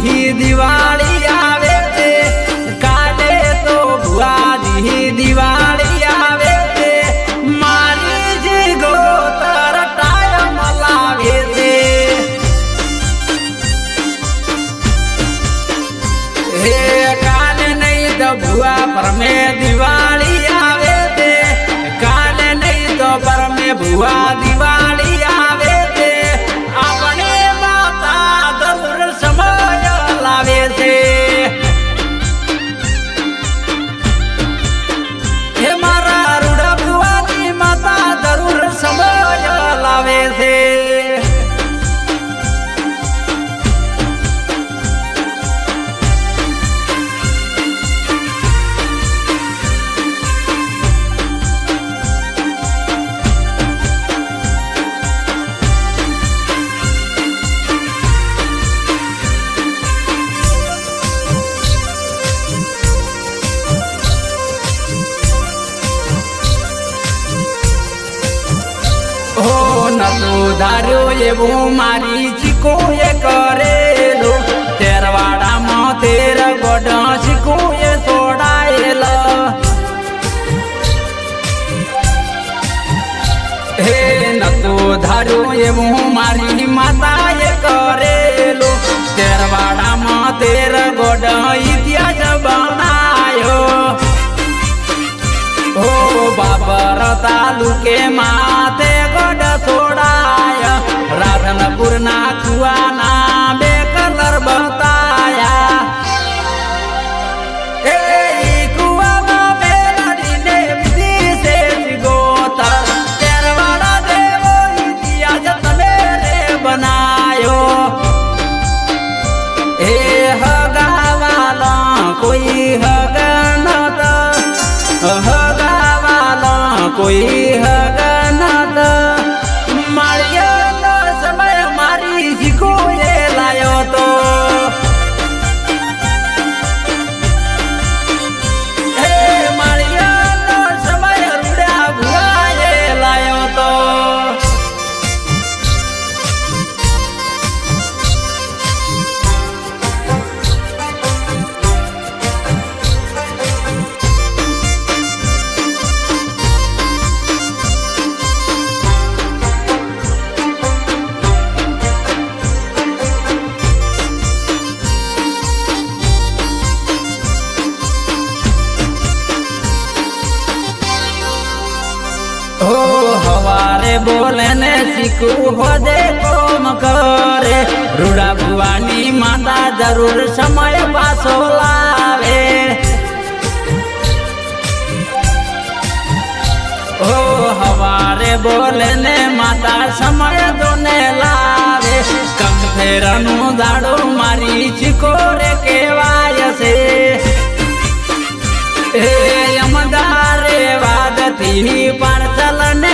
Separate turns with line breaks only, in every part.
હે કાલે તો ભુઆજી દિવાળી આવે છે કાલે તો ભુઆજી દિવાળી આવે છે મારી જી ગોતર ટાયમ લાવે છે હે કાલે નહીં તો ભુઆ પરમે દિવાળી આવે છે કાલે નહીં તો પરમે ભુઆ દિવાળી નતું ધાર્યું એવું મારી ચીકો એ કરેલો. તેરવાડામાં તેર ગોડ ચીકો એ છોડાયેલ હે નતું ધાર્યું એવું મારી માતાએ કરેલો. તેરવાડામાં તેર ગોડ ઇતિહાસ બનાયો. હો બાબર તાલુકે માતે કોઈ હગનત શીખવું હોદે કોમ કરે રૂડા ભુવાની માતા જરૂર સમય પાછો લાવે. હો હવારે બોલે ને માતા સમય દોને લાવે. કંફેરનું દાડો મારી ચીકોરે કેવાય છે. હે યમદારે વાદથી પાર્સલ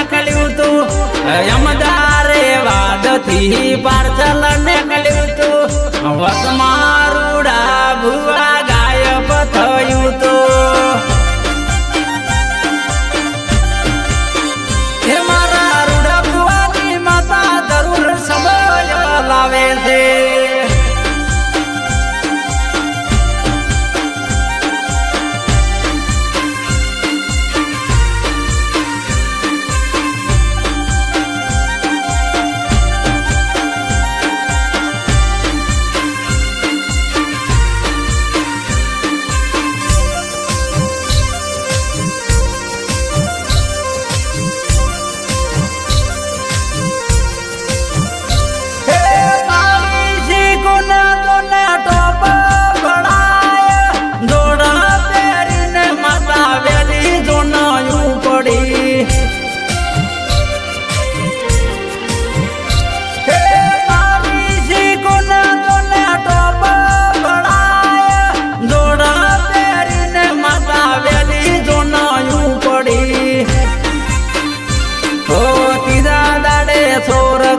નીકળ્યું તું. યમદારે વાદથી પાર્સલ નીકળ્યું તું. વસમાં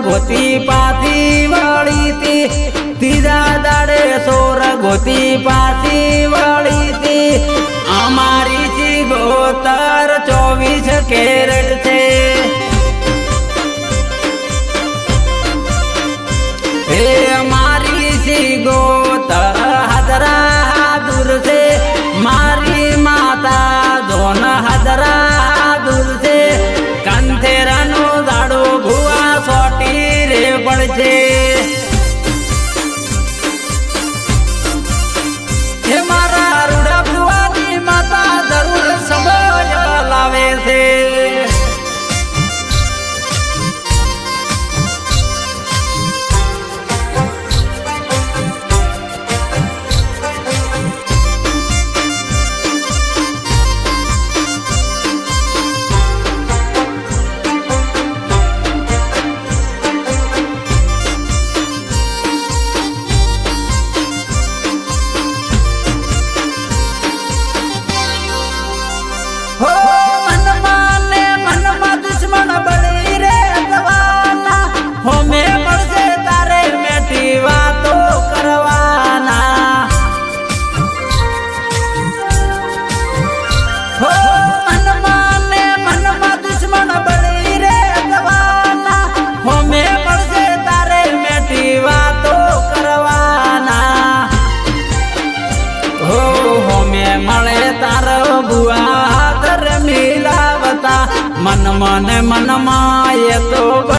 ગોતી પાછી વળી તી તીજા દાડે સોર ગોતી પાછી વળી તી અમારી જી ગોતર ચોવીસ કેરેટ મને મનમાં એ તો